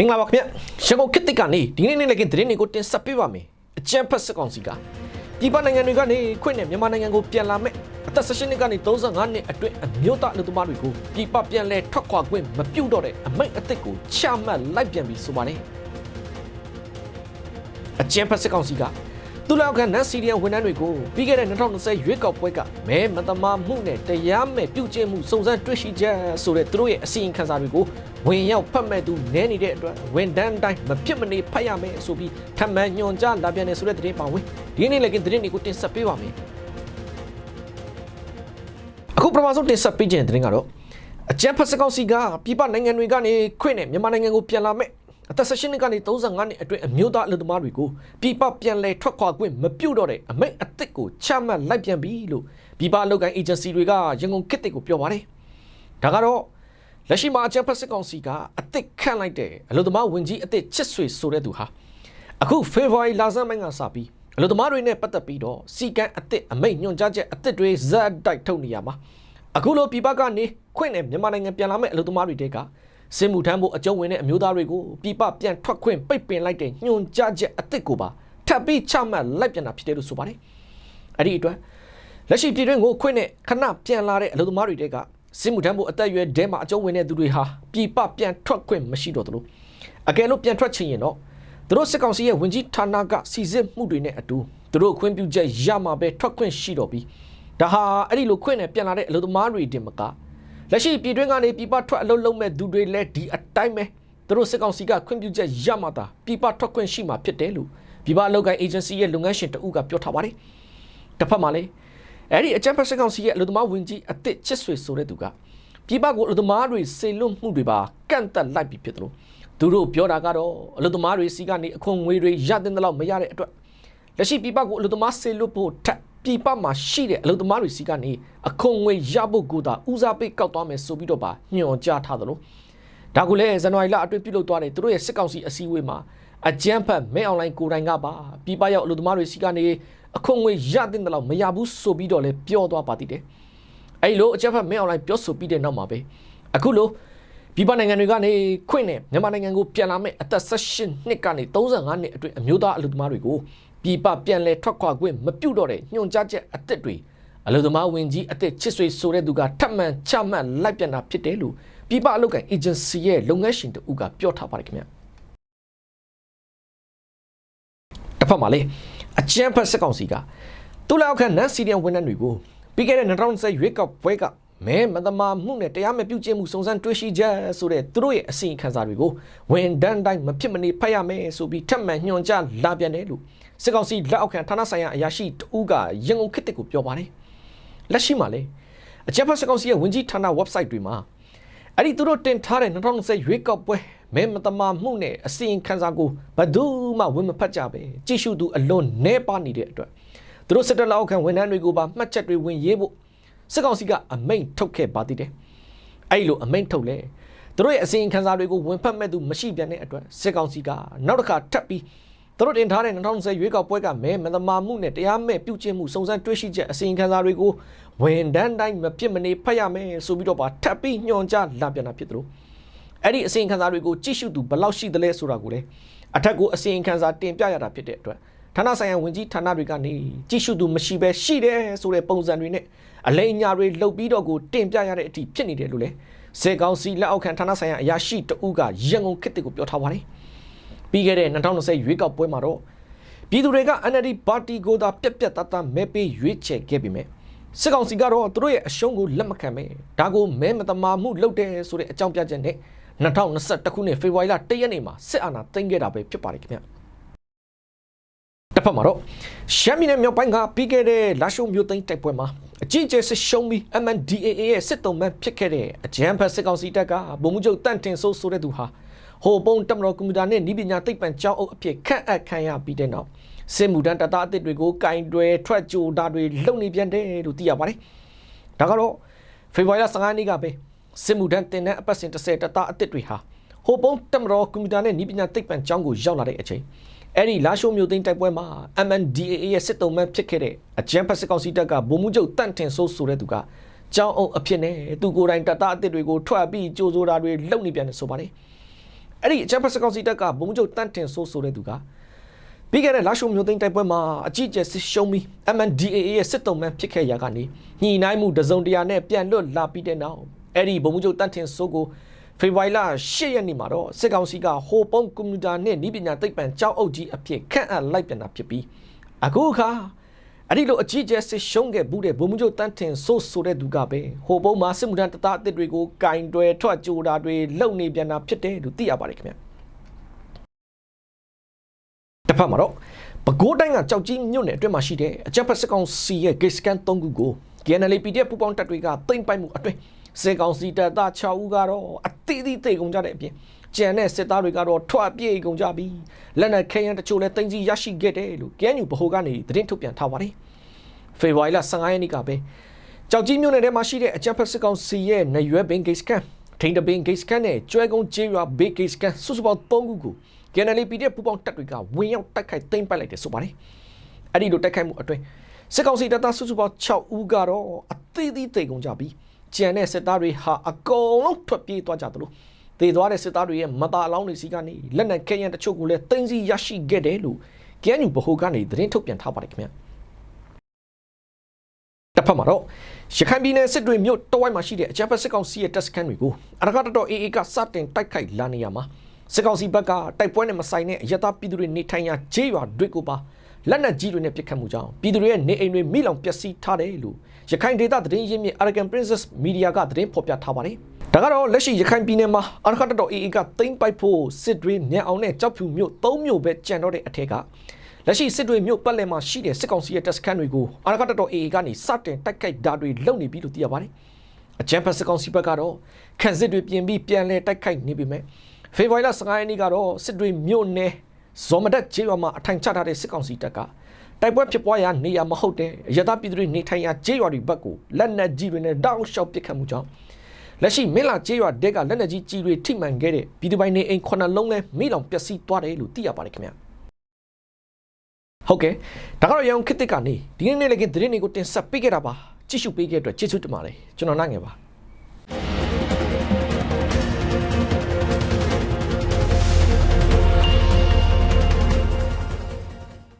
မင်္ဂလာပါခင်ဗျရန်ကုန်ခေတ်သစ်ကနေဒီနေ့နေ့လည်းကသတင်းတွေကိုတင်ဆက်ပေးပါမယ်အကြံဖတ်စစ်ကောင်စီကပြည်ပနိုင်ငံတွေကနေခွင့်နဲ့မြန်မာနိုင်ငံကိုပြန်လာမဲ့အသက်16နှစ်ကနေ35နှစ်အတွင်းအမျိုးသားလူသမားတွေကိုပြည်ပပြန်လဲထွက်ခွာခွင့်မပြုတော့တဲ့အမိန့်အသစ်ကိုချမှတ်လိုက်ပြန်ပြီဆိုပါတယ်အကြံဖတ်စစ်ကောင်စီက သူလောက်ကန်နတ်စီရီယန်ဝန်ထမ်းတွေကိုပြီးခဲ့တဲ့2020ရွေးကောက်ပွဲကမဲမတမာမှုနဲ့တရားမဲ့ပြုကျင့်မှုစုံစမ်းတွေ့ရှိချက်ဆိုတဲ့သူတို့ရဲ့အစီရင်ခံစာတွေကိုဝင်ရောက်ဖတ်မဲ့သူနဲနေတဲ့အတွက်ဝန်တန်းတိုင်းမဖြစ်မနေဖတ်ရမယ်ဆိုပြီးထပ်မံညွှန်ကြားလာပြန်တယ်ဆိုတဲ့သတင်းပါဝင်ဒီနေ့လည်းကသတင်းတွေကိုတင်ဆက်ပေးပါမယ်အခုပထမဆုံးတင်ဆက်ပေးခြင်းတဲ့သတင်းကတော့အကြံဖတ်စကောက်စီကပြည်ပနိုင်ငံတွေကနေခွင့်နဲ့မြန်မာနိုင်ငံကိုပြန်လာမဲ့ အသက်16နှစ်ကနေ35နှစ်အတွင်းအမျိုးသားအလုပ်သမားတွေကိုပြည်ပပြန်လဲထွက်ခွာခွင့်မပြုတော့တဲ့အမိန့်အသစ်ကိုချမှတ်လိုက်ပြန်ပြီလို့ပြည်ပအလုပ်ကိုင်အေဂျင်စီတွေကရန်ကုန်ခေတ်တစ်ကိုပြောပါတယ်။ဒါကတော့လက်ရှိမှာအကြံဖတ်စစ်ကောင်စီကအသစ်ခန့်လိုက်တဲ့အလုပ်သမားဝင်ကြီးအသစ်ချစ်ဆွေဆိုတဲ့သူဟာအခုဖေဖော်ဝါရီလဆန်းပိုင်းကစပြီးအလုပ်သမားတွေနဲ့ပတ်သက်ပြီးတော့စီကံအသစ်အမိန့်ညွှန်ကြားချက်အသစ်တွေဇက်တိုက်ထုတ်နေရမှာအခုလိုပြည်ပကနေခွင့်နဲ့မြန်မာနိုင်ငံပြန်လာမဲ့အလုပ်သမားတွေတဲက စစ်မှုထမ်းဖို့အကျုံးဝင်တဲ့အမျိုးသားတွေကိုပြည်ပပြန်ထွက်ခွင့်ပိတ်ပင်လိုက်တဲ့ညွှန်ကြားချက်အသစ်ကိုပါထပ်ပြီးချမှတ်လိုက်ပြန်တာဖြစ်တယ်လို့ဆိုပါတယ်အဲ့ဒီအတွက်လက်ရှိပြည်တွင်းကိုခွင့်နဲ့ခဏပြန်လာတဲ့အလုပ်သမားတွေတဲကစစ်မှုထမ်းဖို့အသက်အရွယ်တဲမှာအကျုံးဝင်တဲ့သူတွေဟာပြည်ပပြန်ထွက်ခွင့်မရှိတော့သလိုအကယ်လို့ပြန်ထွက်ချင်ရင်တော့သူတို့စစ်ကောင်စီရဲ့ဝင်ကြီးဌာနကစီစစ်မှုတွေနဲ့အတူသူတို့ခွင့်ပြုချက်ရမှာပဲထွက်ခွင့်ရှိတော့ပြီးဒါဟာအဲ့ဒီလိုခွင့်နဲ့ပြန်လာတဲ့အလုပ်သမားတွေတင်မက လက်ရှိပြည်တွင်းကနေပြည်ပထွက်အလုပ်လုပ်မဲ့သူတွေလည်းဒီအတိုင်းပဲသူတို့စစ်ကောင်စီကခွင့်ပြုချက်ရမှာတာပြည်ပထွက်ခွင့်ရှိမှာဖြစ်တယ်လို့ပြည်ပအလုပ်ကိုင်အေဂျင်စီရဲ့လုပ်ငန်းရှင်တအုပ်ကပြောထားပါတယ်တစ်ဖက်မှာလည်းအဲ့ဒီအကြံဖက်စစ်ကောင်စီရဲ့အလုပ်သမားဝင်ကြီးအစ်စ်ချစ်ဆွေဆိုတဲ့သူကပြည်ပကိုအလုပ်သမားတွေစေလွတ်မှုတွေပါကန့်တက်လိုက်ပြီဖြစ်တယ်လို့သူတို့ပြောတာကတော့အလုပ်သမားတွေစီကနေအခွန်ငွေတွေရတဲ့လောက်မရတဲ့အတွက်လက်ရှိပြည်ပကိုအလုပ်သမားစေလွတ်ဖို့ထက် ပြည်ပမှာရှိတဲ့အလုပ်သမားတွေစီကနေအခွန်ငွေရဖို့ကိုသာဦးစားပေးကောက်သွားမယ်ဆိုပြီးတော့ပါညွှန်ကြားထားသလိုဒါကိုလည်းဇန်နဝါရီလအတွင်းပြုလုပ်သွားတဲ့သူတို့ရဲ့စစ်ကောင်စီအစည်းအဝေးမှာအကြမ်းဖက်မဲအွန်လိုင်းကိုတိုင်ကပါပြည်ပရောက်အလုပ်သမားတွေစီကနေအခွန်ငွေရတဲ့လောက်မရဘူးဆိုပြီးတော့လည်းပြောသွားပါသေးတယ်အဲ့လိုအကြမ်းဖက်မဲအွန်လိုင်းပြောဆိုပြီးတဲ့နောက်မှာပဲအခုလိုပြည်ပနိုင်ငံတွေကနေခွင့်နဲ့မြန်မာနိုင်ငံကိုပြန်လာမဲ့အသက်16နှစ်ကနေ35နှစ်အတွင်းအမျိုးသားအလုပ်သမားတွေကို ပြည်ပပြန်လဲထွက်ခွာခွင့်မပြုတော့တဲ့ညွှန်ကြားချက်အသစ်တွေအလုပ်သမားဝင်ကြီးအသစ်ချစ်ဆွေဆိုတဲ့သူကထပ်မံချမှတ်လိုက်ပြန်တာဖြစ်တယ်လို့ပြည်ပအလုပ်ကိုင်အေဂျင်စီရဲ့လုပ်ငန်းရှင်တူကပြောထားပါတယ်ခင်ဗျတစ်ဖက်မှာလေအချမ်းဖက်စက်ကောင်စီကသူ့လက်အောက်ခံနန်စီရီယန်ဝန်ထမ်းတွေကိုပြီးခဲ့တဲ့2020ရွေးကောက်ပွဲက မဲမသမာမှုနဲ့တရားမဲ့ပြုကျင့်မှုစုံစမ်းတွေ့ရှိချက်ဆိုတဲ့သူတို့ရဲ့အစီရင်ခံစာတွေကိုဝန်ဒန်းတိုင်းမဖြစ်မနေဖတ်ရမယ်ဆိုပြီးထပ်မံညွှန်ကြားလာပြန်တယ်လို့စစ်ကောင်စီလက်အောက်ခံဌာနဆိုင်ရာအရာရှိတဦးကရန်ကုန်ခေတ်တစ်ကိုပြောပါတယ်လက်ရှိမှာလေအချက်ဖတ်စစ်ကောင်စီရဲ့ဝင်ကြီးဌာန website တွေမှာအဲ့ဒီသူတို့တင်ထားတဲ့2020ရွေးကောက်ပွဲမဲမတမာမှုနဲ့အစီရင်ခံစာကိုဘယ်သူမှဝင်မဖတ်ကြပဲကြည့်ရှုသူအလွန်နှဲပါနေတဲ့အတွက်သူတို့စစ်တပ်လက်အောက်ခံဝန်ထမ်းတွေကိုပါမှတ်ချက်တွေဝင်ရေးဖို့ စစ်ကောင်စီကအမိန့်ထုတ်ခဲ့ပါသေးတယ်အဲ့လိုအမိန့်ထုတ်လဲသူတို့ရဲ့အစီရင်ခံစာတွေကိုဝင်ဖတ်မဲ့သူမရှိပြန်တဲ့အတွက်စစ်ကောင်စီကနောက်တစ်ခါထပ်ပြီးသူတို့တင်ထားတဲ့2020ရွေးကောက်ပွဲကမဲမသမာမှုနဲ့တရားမဲ့ပြုကျင့်မှုစုံစမ်းတွေ့ရှိချက်အစီရင်ခံစာတွေကိုဝန်တန်းတိုင်းမပြစ်မနေဖတ်ရမယ်ဆိုပြီးတော့ပါထပ်ပြီးညွှန်ကြားလာပြန်တာဖြစ်တယ်လို့အဲ့ဒီအစီရင်ခံစာတွေကိုကြည့်ရှုသူဘယ်လောက်ရှိသလဲဆိုတာကိုလည်းအထက်ကိုအစီရင်ခံစာတင်ပြရတာဖြစ်တဲ့အတွက် ဌာနဆိုင်ရာဝင်ကြီးဌာနတွေကနေကြည့်ရှုသူမရှိဘဲရှိတယ်ဆိုတဲ့ပုံစံတွေနဲ့အလိမ်ညာတွေလှုပ်ပြီးတော့ကိုတင်ပြရတဲ့အထိဖြစ်နေတယ်လို့လည်းစေကောင်စီလက်အောက်ခံဌာနဆိုင်ရာအရာရှိတဦးကရန်ကုန်ခေတ်တစ်ကိုပြောထားပါတယ်ပြီးခဲ့တဲ့2020ရွေးကောက်ပွဲမှာတော့ပြည်သူတွေက NLD ပါတီကိုသာပြက်ပြက်တတ်မဲပေးရွေးချယ်ခဲ့ပြီမဲ့စစ်ကောင်စီကတော့သူတို့ရဲ့အရှုံးကိုလက်မခံပဲဒါကိုမဲမတမာမှုလုပ်တယ်ဆိုတဲ့အကြောင်းပြချက်နဲ့2021ခုနှစ်ဖေဖော်ဝါရီလ1ရက်နေ့မှာစစ်အာဏာသိမ်းခဲ့တာပဲဖြစ်ပါတယ်ခင်ဗျ တစ်ဖက်မှာတော့ရှမ်းပြည်နယ်မြောက်ပိုင်းကပြီးခဲ့တဲ့လာရှုံမျိုးသိမ်းတိုက်ပွဲမှာအကြီးအကျယ်ဆစ်ရှုံးပြီး MNDAA ရဲ့စစ်တုံးမှဖြစ်ခဲ့တဲ့အကြမ်းဖက်စစ်ကောင်စီတပ်ကဗိုလ်မှူးချုပ်တန့်တင်ဆိုးဆိုတဲ့သူဟာဟိုပုံတမတော်ကွန်ပျူတာနဲ့ဤပညာသိပ္ပံကျောင်းအုပ်အဖြစ်ခန့်အပ်ခံရပြီးတဲ့နောက်စစ်မှုထမ်းတပ်သားအသစ်တွေကိုကင်တွယ်ထွက်ကြိုတာတွေလုပ်နေပြန်တယ်လို့သိရပါတယ်။ဒါကတော့ဖေဖော်ဝါရီလ15ရက်နေ့ကပဲစစ်မှုထမ်းတင်တဲ့အပတ်စဉ်30တပ်သားအသစ်တွေဟာဟိုပုံတမတော်ကွန်ပျူတာနဲ့ဤပညာသိပ္ပံကျောင်းကိုရောက်လာတဲ့အချိန် အဲ့ဒီလာရှိုးမျိုးသိန်းတိုက်ပွဲမှာ MNDAA ရဲ့စစ်တုံးမှဖြစ်ခဲ့တဲ့အကြမ်းဖက်စစ်ကောင်စီတပ်ကဗိုလ်မှူးချုပ်တန့်တင်ဆိုးဆိုတဲ့သူကကျောင်းအုပ်အဖြစ်နဲ့သူကိုယ်တိုင်တပ်သားအသစ်တွေကိုထွက်ပြီးကြိုးစိုးတာတွေလုပ်နေပြန်တယ်ဆိုပါတယ်အဲ့ဒီအချမ်းဖက်စကောင်စီတက်ကဘုံကျုပ်တန့်တင်ဆိုးဆိုတဲ့သူကပြီးခဲ့တဲ့လာရှုံမျိုးသိန်းတိုက်ပွဲမှာအကြီးအကျယ်စစ်ရှုံးပြီး MNDAA ရဲ့စစ်တုံးမှန်ဖြစ်ခဲ့ရာကနေညှိနှိုင်းမှုတစုံတရာနဲ့ပြန်လွတ်လာပြီးတဲ့နောက်အဲ့ဒီဘုံကျုပ်တန့်တင်ဆိုးကို ဖေဖော်ဝါရီလ10ရက်နေ့မှာတော့စစ်ကောင်စီကဟိုပုံကွန်ပျူတာနဲ့ဤပညာသိပ္ပံကျောင်းအုပ်ကြီးအဖြစ်ခန့်အပ်လိုက်ပြန်တာဖြစ်ပြီးအခုအခါအဲ့ဒီလိုအကြီးအကျယ်စစ်ရှုံးခဲ့ဘူးတဲ့ဘုံကျုပ်တန့်တင်ဆိုးဆိုတဲ့သူကပဲဟိုပုံမှာစစ်မှုထမ်းတသားအသစ်တွေကိုကင်တွယ်ထွက်ကြိုတာတွေလုပ်နေပြန်တာဖြစ်တယ်လို့သိရပါတယ်ခင်ဗျာတစ်ဖက်မှာတော့ပဲခူးတိုင်းကကြောက်ကြီးမြို့နယ်အတွင်းမှာရှိတဲ့အကြက်ဖက်စစ်ကောင်စီရဲ့ gate scan 3ခုကို KNL PDF ပူပေါင်းတပ်တွေကတိမ့်ပိုက်မှုအတွင်း စစ်ကောင်စီတပ်သား6ဦးကတော့အသီးသီးသိကုန်ကြတဲ့အပြင်ကျန်တဲ့စစ်သားတွေကတော့ထွက်ပြေးကုန်ကြပြီးလက်နက်ခဲယမ်းတချို့လည်းတင်ကြီးရရှိခဲ့တယ်လို့ KNU ဗဟိုကနေသတင်းထုတ်ပြန်ထားပါတယ်ဖေဖော်ဝါရီလ15ရက်နေ့ကပဲကြောက်ကြီးမြို့နယ်ထဲမှာရှိတဲ့အကြက်ဖက်စစ်ကောင်စီရဲ့နေရွယ်ဘင်း gate scan ထိန်တပင် gate scan နဲ့ကျွဲကုန်းကျေးရွာဘေး gate scan စုစုပေါင်း3ခုကို KNL PDF ပူပေါင်းတပ်တွေကဝင်ရောက်တိုက်ခိုက်သိမ်းပိုက်လိုက်တယ်ဆိုပါတယ်။အဲ့ဒီလိုတိုက်ခိုက်မှုအတွင်းစစ်ကောင်စီတပ်သားစုစုပေါင်း6ဦးကတော့အသေးသေးတိတ်ကုန်ကြပြီး ကျန်တဲ့စစ်သားတွေဟာအကုန်လုံးထွက်ပြေးသွားကြသလိုသေသွားတဲ့စစ်သားတွေရဲ့မတာအလောင်းတွေစီကနေလက်နက်ခဲယမ်းတချို့ကိုလည်းသိမ်းဆည်းရရှိခဲ့တယ်လို့ KNU ဗဟိုကနေသတင်းထုတ်ပြန်ထားပါတယ်ခင်ဗျာ။တစ်ဖက်မှာတော့ရခိုင်ပြည်နယ်စစ်တွေမြို့တဝိုက်မှာရှိတဲ့အကြမ်းဖက်စစ်ကောင်စီရဲ့တပ်စခန်းတွေကိုအရကတော်တော် AA ကစတင်တိုက်ခိုက်လာနေရမှာစစ်ကောင်စီဘက်ကတိုက်ပွဲနဲ့မဆိုင်တဲ့အရတာပြည်သူတွေနေထိုင်ရာဂျေးရွာတွေကိုပါ လက်နက်ကြီးတွေနဲ့ပစ်ခတ်မှုကြောင့်ပြည်သူတွေရဲ့နေအိမ်တွေမိလောင်ပျက်စီးထားတယ်လို့ရခိုင်ဒေသသတင်းရင်းမြစ် Arakan Princess Media ကသတင်းဖော်ပြထားပါတယ်။ဒါကတော့လက်ရှိရခိုင်ပြည်နယ်မှာအရကတော် AA ကသိမ်းပိုက်ဖို့စစ်တွေမြန်အောင်နဲ့ကြောက်ဖြူမြို့၃မြို့ပဲကြံတော့တဲ့အထက်ကလက်ရှိစစ်တွေမြို့ပတ်လည်မှာရှိတဲ့စစ်ကောင်စီရဲ့တပ်စခန်းတွေကိုအရကတော် AA ကနေစတင်တိုက်ခိုက်တာတွေလုပ်နေပြီလို့သိရပါတယ်။အကြမ်းဖက်စစ်ကောင်စီဘက်ကတော့ခန့်စစ်တွေပြင်ပြီးပြန်လဲတိုက်ခိုက်နေပြီမဲ့ဖေဖော်ဝါရီလ15ရက်နေ့ကတော့စစ်တွေမြို့နယ် ဇော်မဒတ်ကျေးရွာမှာအထိုင်ချထားတဲ့စစ်ကောင်စီတပ်ကတိုက်ပွဲဖြစ်ပွားရာနေရာမဟုတ်တဲ့ရတပြည်သူတွေနေထိုင်ရာကျေးရွာတွေဘက်ကိုလက်နက်ကြီးတွေနဲ့တောက်လျှောက်ပစ်ခတ်မှုကြောင့်လက်ရှိမင်းလာကျေးရွာတဲကလက်နက်ကြီးကြီးတွေထိမှန်ခဲ့တဲ့ပြည်သူပိုင်နေအိမ်ခုနှစ်လုံးလဲမိလောင်ပျက်စီးသွားတယ်လို့သိရပါတယ်ခင်ဗျာဟုတ်ကဲ့ဒါကတော့ရအောင်ခစ်တစ်ကနေဒီနေ့နေ့လည်းကသတင်းတွေကိုတင်ဆက်ပေးခဲ့တာပါကြည့်ရှုပေးခဲ့တဲ့အတွက်ကျေးဇူးတင်ပါတယ်ကျွန်တော်နိုင်ငယ်ပါ